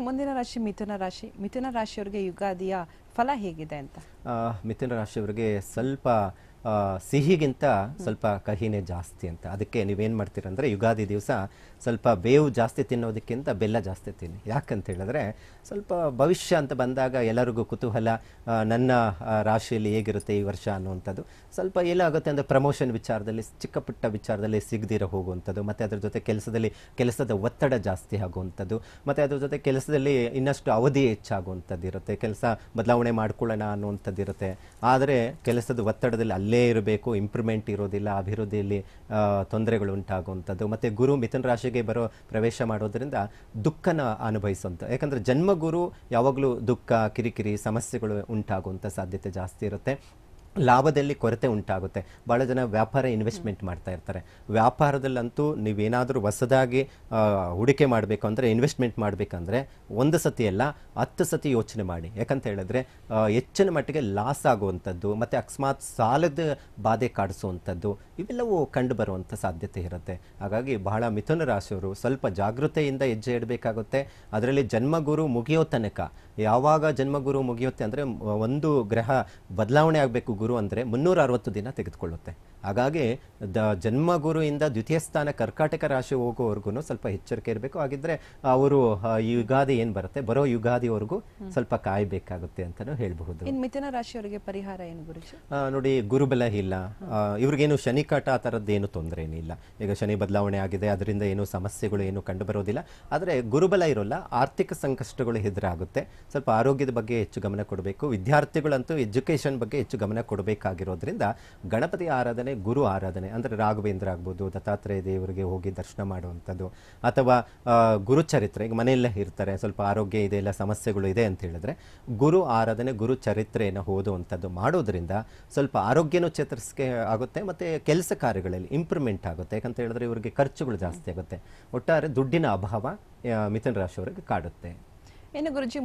ಮುಂದಿನ ರಾಶಿ ಮಿಥುನ ರಾಶಿ. ಮಿಥುನ ರಾಶಿಯವರಿಗೆ ಯುಗಾದಿಯ ಫಲ ಹೇಗಿದೆ ಅಂತ? ಮಿಥುನ ರಾಶಿಯವರಿಗೆ ಸ್ವಲ್ಪ ಸಿಹಿಗಿಂತ ಸ್ವಲ್ಪ ಕಹಿನೇ ಜಾಸ್ತಿ ಅಂತ. ಅದಕ್ಕೆ ನೀವೇನು ಮಾಡ್ತೀರಂದ್ರೆ ಯುಗಾದಿ ದಿವಸ ಸ್ವಲ್ಪ ಬೇವು ಜಾಸ್ತಿ ತಿನ್ನೋದಕ್ಕಿಂತ ಬೆಲ್ಲ ಜಾಸ್ತಿ ತಿನ್ನಿ. ಯಾಕಂತ ಹೇಳಿದ್ರೆ ಸ್ವಲ್ಪ ಭವಿಷ್ಯ ಅಂತ ಬಂದಾಗ ಎಲ್ಲರಿಗೂ ಕುತೂಹಲ ನನ್ನ ರಾಶಿಯಲ್ಲಿ ಹೇಗಿರುತ್ತೆ ಈ ವರ್ಷ ಅನ್ನುವಂಥದ್ದು. ಸ್ವಲ್ಪ ಏನಾಗುತ್ತೆ ಅಂದರೆ ಪ್ರಮೋಷನ್ ವಿಚಾರದಲ್ಲಿ ಚಿಕ್ಕ ಪುಟ್ಟ ವಿಚಾರದಲ್ಲಿ ಸಿಗದಿರೋ ಹೋಗುವಂಥದ್ದು. ಮತ್ತು ಅದ್ರ ಜೊತೆ ಕೆಲಸದಲ್ಲಿ ಕೆಲಸದ ಒತ್ತಡ ಜಾಸ್ತಿ ಆಗುವಂಥದ್ದು. ಮತ್ತು ಅದ್ರ ಜೊತೆ ಕೆಲಸದಲ್ಲಿ ಇನ್ನಷ್ಟು ಅವಧಿ ಹೆಚ್ಚಾಗುವಂಥದ್ದು ಇರುತ್ತೆ ಕೆಲಸ ಬದಲಾವಣೆ ಮಾಡ್ಕೊಳ್ಳೋಣ ಅನ್ನುವಂಥದ್ದು ಇರುತ್ತೆ ಆದರೆ ಕೆಲಸದ ಒತ್ತಡದಲ್ಲಿ ಅಲ್ಲೇ ಇರಬೇಕು ಇಂಪ್ರೂವ್ಮೆಂಟ್ ಇರೋದಿಲ್ಲ, ಅಭಿವೃದ್ಧಿಯಲ್ಲಿ ತೊಂದರೆಗಳು ಉಂಟಾಗುವಂಥದ್ದು. ಮತ್ತು ಗುರು ಮಿಥುನ ರಾಶಿಗೆ ಬರೋ ಪ್ರವೇಶ ಮಾಡೋದರಿಂದ ದುಃಖನ ಅನುಭವಿಸುವಂಥ, ಯಾಕಂದರೆ ಜನ್ಮಗುರು ಯಾವಾಗಲೂ ದುಃಖ, ಕಿರಿಕಿರಿ, ಸಮಸ್ಯೆಗಳು ಉಂಟಾಗುವಂಥ ಸಾಧ್ಯತೆ ಜಾಸ್ತಿ ಇರುತ್ತೆ. ಲಾಭದಲ್ಲಿ ಕೊರತೆ ಉಂಟಾಗುತ್ತೆ. ಭಾಳ ಜನ ವ್ಯಾಪಾರ ಇನ್ವೆಸ್ಟ್ಮೆಂಟ್ ಮಾಡ್ತಾ ಇರ್ತಾರೆ. ವ್ಯಾಪಾರದಲ್ಲಂತೂ ನೀವೇನಾದರೂ ಹೊಸದಾಗಿ ಹೂಡಿಕೆ ಮಾಡಬೇಕು ಅಂದರೆ ಇನ್ವೆಸ್ಟ್ಮೆಂಟ್ ಮಾಡಬೇಕಂದ್ರೆ ಒಂದು ಸತಿ ಅಲ್ಲ ಹತ್ತು ಸತಿ ಯೋಚನೆ ಮಾಡಿ. ಯಾಕಂತ ಹೇಳಿದ್ರೆ ಹೆಚ್ಚಿನ ಮಟ್ಟಿಗೆ ಲಾಸ್ ಆಗುವಂಥದ್ದು ಮತ್ತು ಅಕಸ್ಮಾತ್ ಸಾಲದ ಬಾಧೆ ಕಾಡಿಸುವಂಥದ್ದು ಇವೆಲ್ಲವೂ ಕಂಡು ಬರುವಂಥ ಸಾಧ್ಯತೆ ಇರುತ್ತೆ. ಹಾಗಾಗಿ ಬಹಳ ಮಿಥುನ ರಾಶಿಯವರು ಸ್ವಲ್ಪ ಜಾಗೃತೆಯಿಂದ ಹೆಜ್ಜೆ ಇಡಬೇಕಾಗುತ್ತೆ. ಅದರಲ್ಲಿ ಜನ್ಮಗುರು ಮುಗಿಯೋ ತನಕ ಯಾವಾಗ ಜನ್ಮಗುರು ಮುಗಿಯುತ್ತೆ ಅಂದರೆ ಒಂದು ಗ್ರಹ ಬದಲಾವಣೆ ಆಗಬೇಕು ಗುರು ಅಂದರೆ ಮುನ್ನೂರ ಅರವತ್ತು ದಿನ ತೆಗೆದುಕೊಳ್ಳುತ್ತೆ. ಹಾಗಾಗಿ ದ ಜನ್ಮಗುರುವಿಂದ ದ್ವಿತೀಯ ಸ್ಥಾನ ಕರ್ಕಾಟಕ ರಾಶಿ ಹೋಗೋವರೆಗೂ ಸ್ವಲ್ಪ ಎಚ್ಚರಿಕೆ ಇರಬೇಕು. ಹಾಗಿದ್ರೆ ಅವರು ಯುಗಾದಿ ಏನು ಬರುತ್ತೆ? ಬರೋ ಯುಗಾದಿವರೆಗೂ ಸ್ವಲ್ಪ ಕಾಯಬೇಕಾಗುತ್ತೆ ಅಂತಲೂ ಹೇಳಬಹುದು. ಮಿಥುನ ರಾಶಿಯವರಿಗೆ ಪರಿಹಾರ ಏನು ಗುರುಜಿ? ನೋಡಿ ಗುರುಬಲ ಇಲ್ಲ. ಇವ್ರಿಗೇನು ಶನಿಕಾಟ ಆ ಏನು ತೊಂದರೆ ಏನಿಲ್ಲ. ಈಗ ಶನಿ ಬದಲಾವಣೆ ಆಗಿದೆ ಅದರಿಂದ ಏನು ಸಮಸ್ಯೆಗಳು ಏನು ಕಂಡು ಬರೋದಿಲ್ಲ ಆದರೆ ಗುರುಬಲ ಇರೋಲ್ಲ ಆರ್ಥಿಕ ಸಂಕಷ್ಟಗಳು ಎದುರಾಗುತ್ತೆ. ಸ್ವಲ್ಪ ಆರೋಗ್ಯದ ಬಗ್ಗೆ ಹೆಚ್ಚು ಗಮನ ಕೊಡಬೇಕು. ವಿದ್ಯಾರ್ಥಿಗಳಂತೂ ಎಜುಕೇಶನ್ ಬಗ್ಗೆ ಹೆಚ್ಚು ಗಮನ ಕೊಡಬೇಕಾಗಿರೋದ್ರಿಂದ ಗಣಪತಿ ಆರಾಧನೆ, ಗುರು ಆರಾಧನೆ, ಅಂದರೆ ರಾಘವೇಂದ್ರ ಆಗ್ಬೋದು, ದತ್ತಾತ್ರೇಯ ದೇವರಿಗೆ ಹೋಗಿ ದರ್ಶನ ಮಾಡುವಂಥದ್ದು, ಅಥವಾ ಗುರುಚರಿತ್ರೆ, ಈಗ ಮನೆಯಲ್ಲೇ ಇರ್ತಾರೆ, ಸ್ವಲ್ಪ ಆರೋಗ್ಯ ಇದೆ, ಇಲ್ಲ ಸಮಸ್ಯೆಗಳು ಇದೆ ಅಂತ ಹೇಳಿದ್ರೆ, ಗುರು ಆರಾಧನೆ, ಗುರು ಚರಿತ್ರೆಯನ್ನು ಓದುವಂಥದ್ದು ಮಾಡೋದ್ರಿಂದ ಸ್ವಲ್ಪ ಆರೋಗ್ಯನೂ ಚೇತರಿಸಿಕೆ ಆಗುತ್ತೆ, ಮತ್ತು ಕೆಲಸ ಕಾರ್ಯಗಳಲ್ಲಿ ಇಂಪ್ರೂವ್ಮೆಂಟ್ ಆಗುತ್ತೆ. ಯಾಕಂತ ಹೇಳಿದ್ರೆ ಇವರಿಗೆ ಖರ್ಚುಗಳು ಜಾಸ್ತಿ ಆಗುತ್ತೆ. ಒಟ್ಟಾರೆ ದುಡ್ಡಿನ ಅಭಾವ ಮಿಥುನ್ ರಾಶಿಯವರಿಗೆ ಕಾಡುತ್ತೆ. ಇನ್ನು ಗುರುಜಿ